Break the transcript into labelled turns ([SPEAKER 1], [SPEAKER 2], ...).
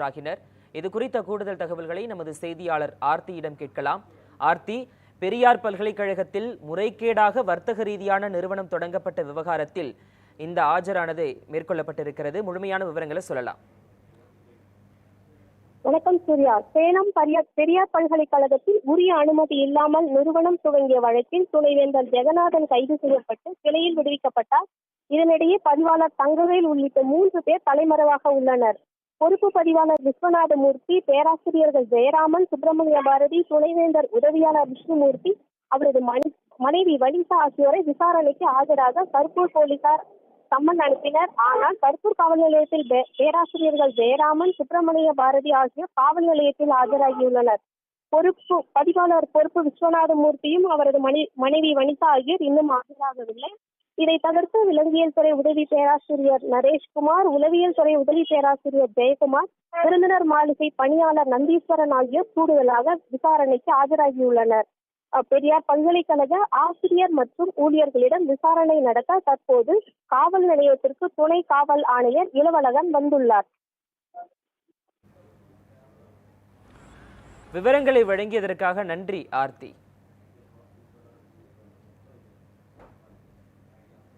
[SPEAKER 1] ஆஜராகினர் இது குறித்த கூடுதல் தகவல்களை நமது செய்தியாளர் ஆர்த்தியிடம் கேட்கலாம். ஆர்த்தி பெரியார் பல்கலைக்கழகத்தில் முறைகேடாக வர்த்தக ரீதியான நிறுவனம் தொடங்கப்பட்ட விவகாரத்தில் இந்த ஆஜரானது மேற்கொள்ளப்பட்டிருக்கிறது. முழுமையான விவரங்களை சொல்லலாம்.
[SPEAKER 2] வணக்கம் சூர்யா. சேலம் பெரியார் பல்கலைக்கழகத்தில் உரிய அனுமதி இல்லாமல் நிறுவனம் துவங்கிய வழக்கில் துணைவேந்தர் ஜெகநாதன் கைது செய்யப்பட்டு சிறையில் விடுவிக்கப்பட்டார். இதனிடையே பதிவாளர் தங்கவேல் உள்ளிட்ட மூன்று பேர் தலைமறைவாக உள்ளனர். பொறுப்பு பதிவாளர் விஸ்வநாதமூர்த்தி பேராசிரியர்கள் ஜெயராமன் சுப்பிரமணிய பாரதி துணைவேந்தர் உதவியாளர் விஷ்ணுமூர்த்தி அவரது மனைவி வனிதா ஆகியோரை விசாரணைக்கு ஆஜராக கருப்பூர் போலீசார் சம்மன் அனுப்பினர். ஆனால் கருப்பூர் காவல் நிலையத்தில் பே- பேராசிரியர்கள் ஜெயராமன் சுப்பிரமணிய பாரதி ஆகியோர் காவல் நிலையத்தில் ஆஜராகியுள்ளனர். பொறுப்பு பதிவாளர் பொறுப்பு விஸ்வநாதமூர்த்தியும் அவரது மனைவி வனிதா ஆகியோர் இன்னும் ஆஜராகவில்லை. இதை தவிர்த்து விலங்கியல் துறை உதவி பேராசிரியர் நரேஷ்குமார் உளவியல் துறை உதவி பேராசிரியர் ஜெயக்குமார் விருந்தினர் மாளிகை பணியாளர் நந்தீஸ்வரன் ஆகியோர் கூடுதலாக விசாரணைக்கு ஆஜராகியுள்ளனர். பெரியார் பல்கலைக்கழக ஆசிரியர் மற்றும் ஊழியர்களிடம் விசாரணை நடத்த தற்போது காவல் நிலையத்திற்கு துணை காவல் ஆணையர் இளவழகன் வந்துள்ளார்.
[SPEAKER 1] விவரங்களை வழங்கியதற்காக நன்றி ஆர்த்தி.